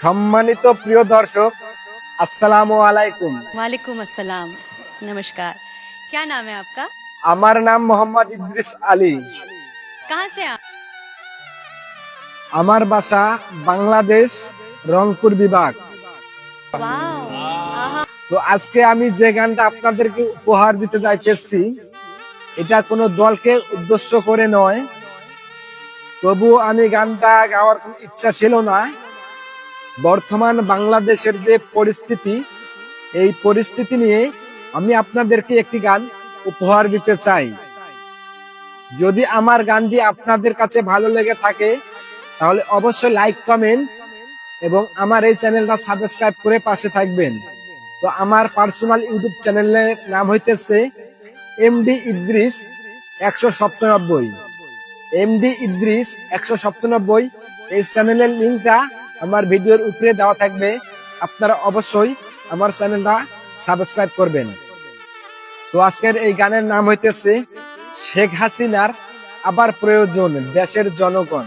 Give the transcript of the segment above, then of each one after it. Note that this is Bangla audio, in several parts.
সম্মানিত প্রিয় দর্শক আসসালামু আলাইকুম वालेकुम अस्सलाम नमस्कार क्या नाम है आपका আমার নাম মোহাম্মদ ইদ্রিস আলী कहाँ से आप আমার বাসা বাংলাদেশ রংপুর বিভাগ वाओ आहा তো আজকে আমি যে গানটা আপনাদেরকে উপহার দিতে যাইতেছি এটা কোনো দলকে উদ্দেশ্য করে নয় তবু আমি গানটা গাওয়ার কোনো ইচ্ছা ছিল না বর্তমান বাংলাদেশের যে পরিস্থিতি, এই পরিস্থিতি নিয়ে আমি আপনাদেরকে একটি গান উপহার দিতে চাই। যদি আমার গানটি আপনাদের কাছে ভালো লেগে থাকে, তাহলে অবশ্যই লাইক, কমেন্ট এবং আমার এই চ্যানেলটা সাবস্ক্রাইব করে পাশে থাকবেন। তো আমার পার্সোনাল ইউটিউব চ্যানেলের নাম হইতেছে এমডি ইদ্রিস একশো সপ্তানব্বই। এমডি ইদ্রিস একশো সপ্তানব্বই, এই চ্যানেলের লিঙ্কটা আমার ভিডিওর উপরে দেওয়া থাকবে, আপনারা অবশ্যই আমার চ্যানেলটা সাবস্ক্রাইব করবেন। তো আজকের এই গানের নাম হইতেছে, শেখ হাসিনার আবার প্রয়োজন, দেশের জনগণ।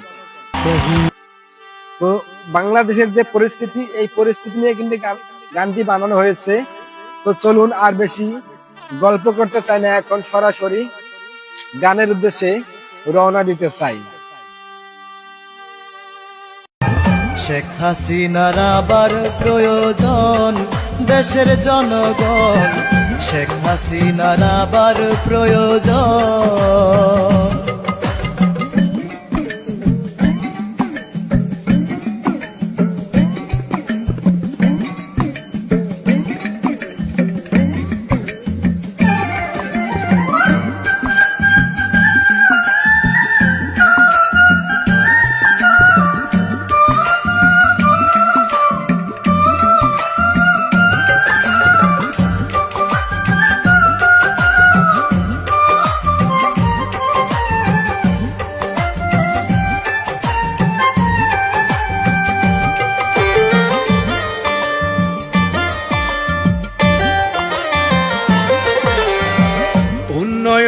তো বাংলাদেশের যে পরিস্থিতি, এই পরিস্থিতি নিয়ে কিন্তু গানটি বানানো হয়েছে। তো চলুন আর বেশি গল্প করতে চাই না, এখন সরাসরি গানের উদ্দেশ্যে রওনা দিতে চাই। শেখ হাসিনার আবার প্রয়োজন দেশের জনগণ। শেখ হাসিনার আবার প্রয়োজন।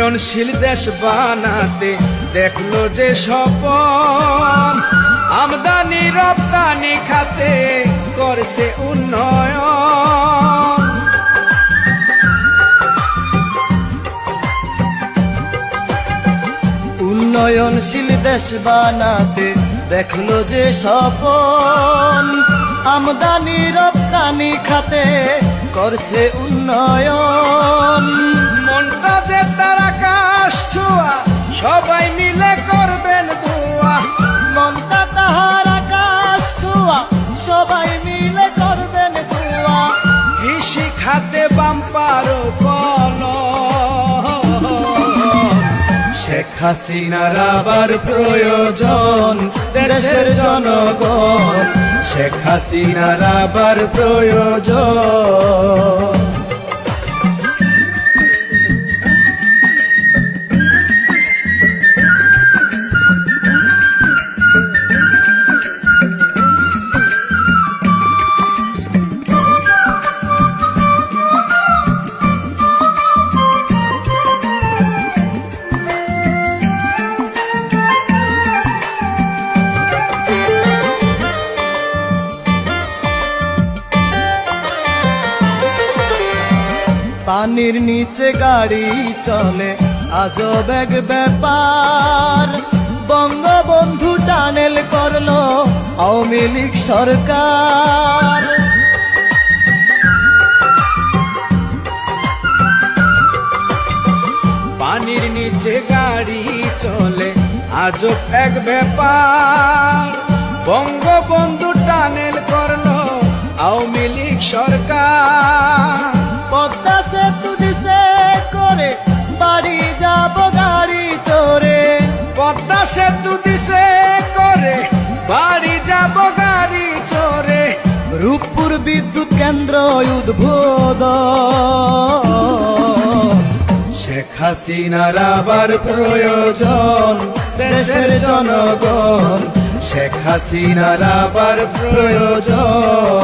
উন্নয়নশীল দেশ বানাতে দেখল যে স্বপন আমদানি, রপ্তানি খাতে করছে উন্নয়ন। উন্নয়নশীল দেশ বানাতে দেখল যে সফল আমদানি, রপ্তানি খাতে করছে উন্নয়ন। আকাশ ছোঁয়া সবাই মিলে করবেন দোয়া। মমতা তাহার আকাশ ছোঁয়া সবাই মিলে করবেন দোয়া। কৃষি খাতে বাম্পার ফল শেখ হাসিনার আবার প্রয়োজন দেশের জনগণ। শেখ হাসিনার আবার প্রয়োজন পানির নিচে গাড়ি চলে। আজব এক ব্যাপার। বঙ্গবন্ধু টানেল করল আওয়ামী লীগ সরকার। পানির নিচে গাড়ি চলে আজও এক ব্যাপার। বঙ্গবন্ধু টানেল করল আওয়ামী লীগ সরকার। বাড়ি যাব গাড়ি চড়ে রূপপুর বিদ্যুৎ কেন্দ্র উদ্বোধ। শেখ হাসিনার আবার প্রয়োজন দেশের জনগণ। শেখ হাসিনার আবার প্রয়োজন।